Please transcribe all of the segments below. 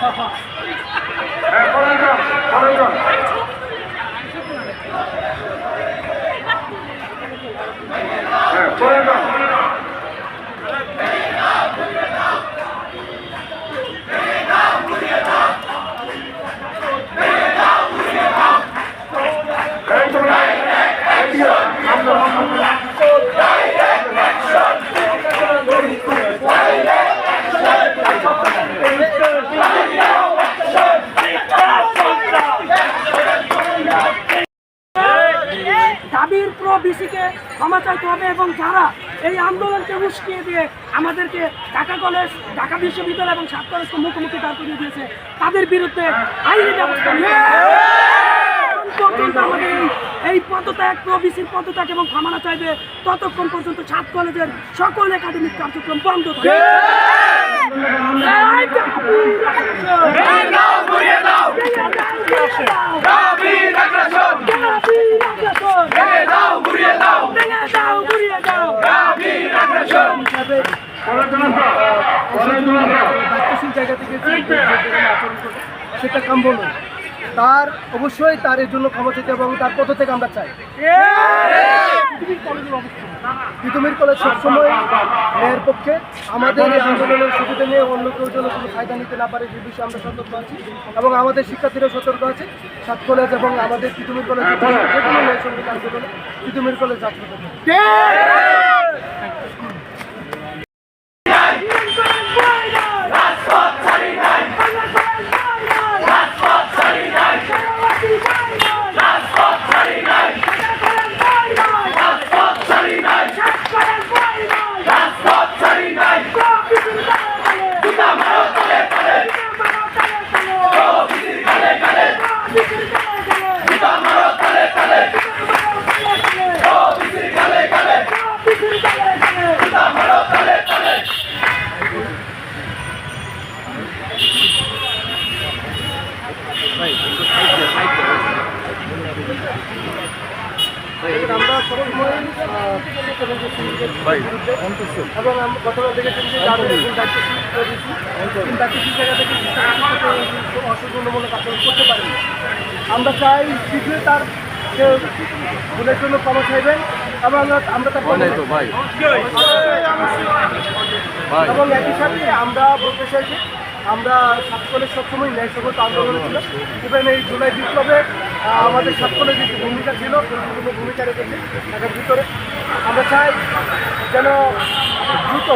হ্যাঁ প্রো ক্ষমা চাইতে হবে এবং যারা এই আন্দোলনকে উস্কিয়ে দিয়ে আমাদেরকে ঢাকা কলেজ ঢাকা বিশ্ববিদ্যালয় এবং সাত কলেজকে মুখোমুখি দাঁড় করিয়ে দিয়েছে তাদের বিরুদ্ধে আইনি ব্যবস্থা নিয়ে পর্যন্ত আমাদের এই- পদত্যাগ প্রো বিসির পদত্যাগ এবং ক্ষমা না চাইবে ততক্ষণ পর্যন্ত সাত কলেজের সকল একাডেমিক কার্যক্রম বন্ধ থাকবে এই দাবি রাখছো। ভেঙে দাও, ঘুরিয়ে দাও। দাবি রাখছো। ভেঙে দাও, ঘুরিয়ে দাও। পরেরজন আসো পরেরজন আসো দায়িত্বশীল জায়গা থেকে যে যে আচরণ করে সেটা কাম্য নয়। তার, অবশ্যই তার এর জন্য ক্ষমা চাইতে এবং তার পদ থেকে আমরা চাই। তিতুমির কলেজ সবসময় ন্যায়ের পক্ষে। আমাদের এই আন্দোলনের সুবিধা নিয়ে অন্য কেউ যেন কোনো ফায়দা নিতে না পারে যে বিষয়ে আমরা সতর্ক আছি এবং আমাদের শিক্ষার্থীরাও সতর্ক আছে। সাত কলেজ এবং আমাদের তিতুমির কলেজ যে কোনো ন্যায় সংগীত আন্দোলনে তিতুমির কলেজ যাত্রা করবে এবং গতকাল দেখেছেন যে দায়িত্বশীল জায়গা থেকে আচরণ করতে পারেনি। আমরা চাই শীঘ্রই তার ভুলের জন্য ক্ষমা চাইবেন এবং আমরা- তার ভাই। এবং একই সাথে আমরা বলতে চাই যে আমরা সাতকলের সবসময় ন্যায় সঙ্গত আন্দোলনে ছিল ইভেন এই জুলাই বিপ্লবে আমাদের সকলের যে ভূমিকা ছিল গুরুত্বপূর্ণ ভূমিকা রেখেছে ঢাকার ভিতরে। আমরা চাই যেন দ্রুত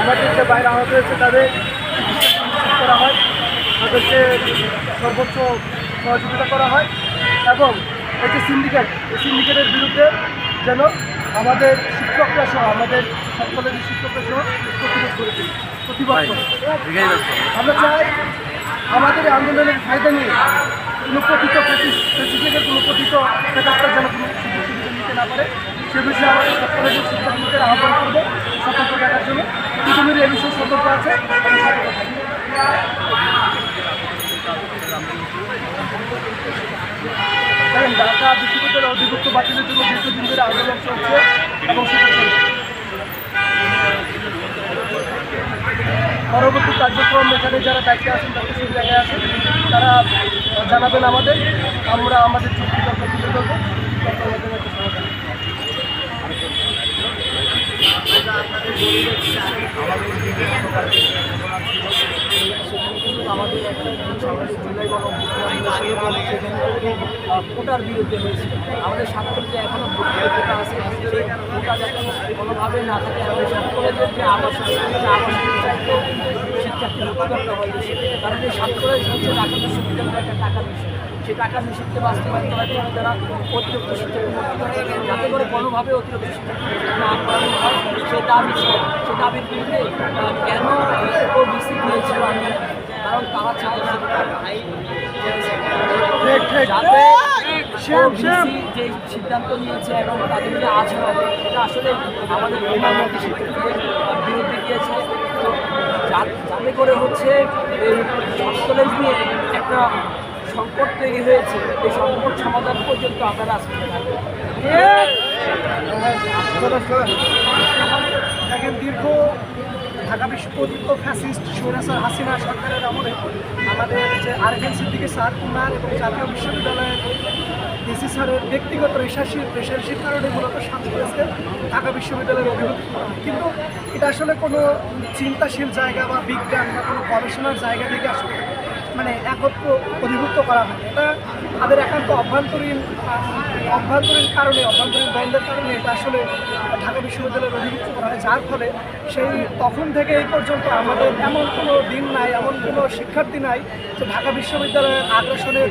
আমাদের যে বাইরে আহত হয়েছে তাদের করা হয় তাদেরকে সর্বোচ্চ সহযোগিতা করা হয় এবং এই যে সিন্ডিকেট এই সিন্ডিকেটের বিরুদ্ধে যেন আমাদের শিক্ষকরা সহ আমাদের সকলের শিক্ষকরা সহ প্রতিরোধ করে দিই প্রতিবাদ আমরা চাই আমাদের আন্দোলনের ফায়দা নিয়ে কোনো প্রকৃত প্রেসিডেন্টের কোনো প্রকৃত প্রেতাত্মার যেন কোনো সুযোগ না পারে, সে বিষয়ে আমাদের সকলের শিক্ষার্থীদের আহ্বান করব, সতর্ক থাকার জন্য। পৃথিবীর এ বিষয়ে সতর্ক আছে ঢাকা বিশ্ববিদ্যালয়ের অধিভুক্ত বাতিলের জন্য দীর্ঘদিন ধরে আন্দোলন চলছে এবং পরবর্তী কার্যক্রম এখানে যারা দায়িত্বে আছেন, তাদের সেই জায়গায় আছেন তারা জানাবেন আমাদের। আমরা আমাদের চুক্তি তর্ক তুলে ধরবো। আমাদের কোটার বিরুদ্ধে হয়েছে। আমাদের সাতক্ষীরা যে এখনও আছে কোনোভাবে না থাকে, আমাদের সাতক্ষীরাদের যে কিন্তু শিক্ষার্থী মুক্তকর্তা হয়ে গেছে কারণ এই সাতক্ষীরা হচ্ছে ঢাকা বিশ্ববিদ্যালয়ের একটা টাকার বিষয় সেই টাকা নিষিদ্ধ বাস্তবায়ন করার জন্য তারা অতিরিক্ত শিক্ষার্থী মুক্ত হয়ে যাতে করে কোনোভাবে অতিরিক্ত না করানো হয় সে দাবি সে দাবির বিরুদ্ধে কেন ও বিসি দিয়েছিল আমি কারণ তারা চায় যাতে যে সিদ্ধান্ত নিয়েছে এবং তাদের যে আচরণ এটা আসলে আমাদের বিরুদ্ধে গিয়েছে যাতে করে হচ্ছে এই কলেজ নিয়ে একটা সংকট তৈরি হয়েছে। এই সংকট সমাধান পর্যন্ত আপনারা থাকব দেখেন, দীর্ঘ ঢাকা বিশ্ববিদ্যালয় ফ্যাসিস্ট সৈরাসার হাসিনা সরকারের আমলে আমাদের যে আরএফএন সিদ্দিকি স্যার, উনার এবং জাতীয় বিশ্ববিদ্যালয়ের ডিসি স্যারের ব্যক্তিগত রেশাশির রেশাশির কারণে মূলত শান্তি কলেজকে ঢাকা বিশ্ববিদ্যালয়ের অভিভূত কিন্তু এটা আসলে কোনো চিন্তাশীল জায়গা বা বিজ্ঞান বা কোনো গবেষণার জায়গা থেকে আসলে মানে একত্র অধিভুক্ত করা হয়। এটা তাদের একান্ত অভ্যন্তরীণ অভ্যন্তরীণ কারণে, অভ্যন্তরীণ দ্বন্দ্বের কারণে এটা আসলে ঢাকা বিশ্ববিদ্যালয়ের অধিভুক্ত করা হয়। যার ফলে সেই তখন থেকে এই পর্যন্ত আমাদের এমন কোনো দিন নাই, এমন কোনো শিক্ষার্থী নাই যে ঢাকা বিশ্ববিদ্যালয়ের আগ্রাসনের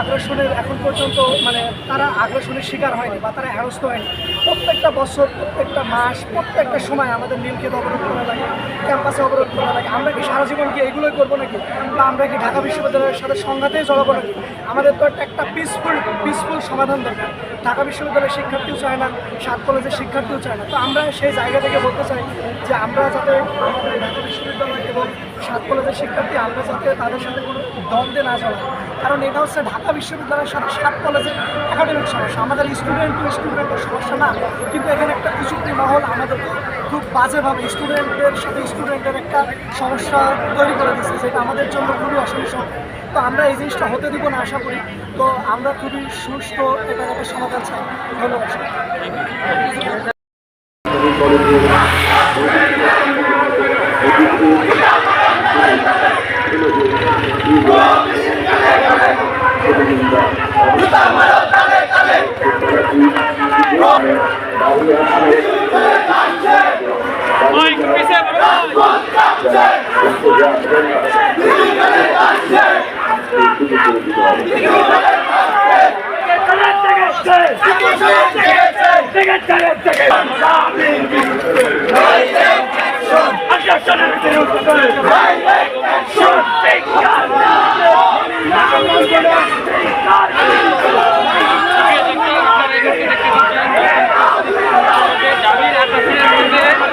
আগ্রাসনের এখন পর্যন্ত মানে তারা আগ্রাসনের শিকার হয়নি বা তারা হেরস্ত হয়নি। প্রত্যেকটা বছর, প্রত্যেকটা মাস, প্রত্যেকটা সময় আমাদের নীলকে অবরোধ করা লাগে, ক্যাম্পাসে অবরোধ করা লাগে। আমরা কি সারা জীবন কি এগুলোই করব নাকি? বা আমরা কি ঢাকা বিশ্ববিদ্যালয়ের সাথে সংঘাতেই জড়াবো নাকি? আমাদের তো একটা- একটা পিসফুল পিসফুল সমাধান দরকার। ঢাকা বিশ্ববিদ্যালয়ের শিক্ষার্থীও চায় না, সাত কলেজের শিক্ষার্থীও চায় না। তো আমরা সেই জায়গা থেকে বলতে চাই যে আমরা যাতে আমাদের ঢাকা বিশ্ববিদ্যালয় এবং সাত কলেজের শিক্ষার্থী আমরা যাতে তাদের সাথে কোনো দ্বন্দ্বে না জড়াই কারণ এটা হচ্ছে ঢাকা বিশ্ববিদ্যালয়ের সাথে সাত কলেজের একাডেমিক সমস্যা। আমাদের স্টুডেন্ট টু স্টুডেন্টের সমস্যা না, কিন্তু এখানে একটা কুচুক্তি মহল আমাদের খুব বাজেভাবে স্টুডেন্টদের সাথে স্টুডেন্টের একটা সমস্যা তৈরি করে দিচ্ছে যেটা আমাদের জন্য খুবই অসুবিধা তো আমরা এই জিনিসটা হতে দিব না আশা করি। তো আমরা খুবই সুস্থ এটার একটা সমাধান চাই। ধন্যবাদ David, hasta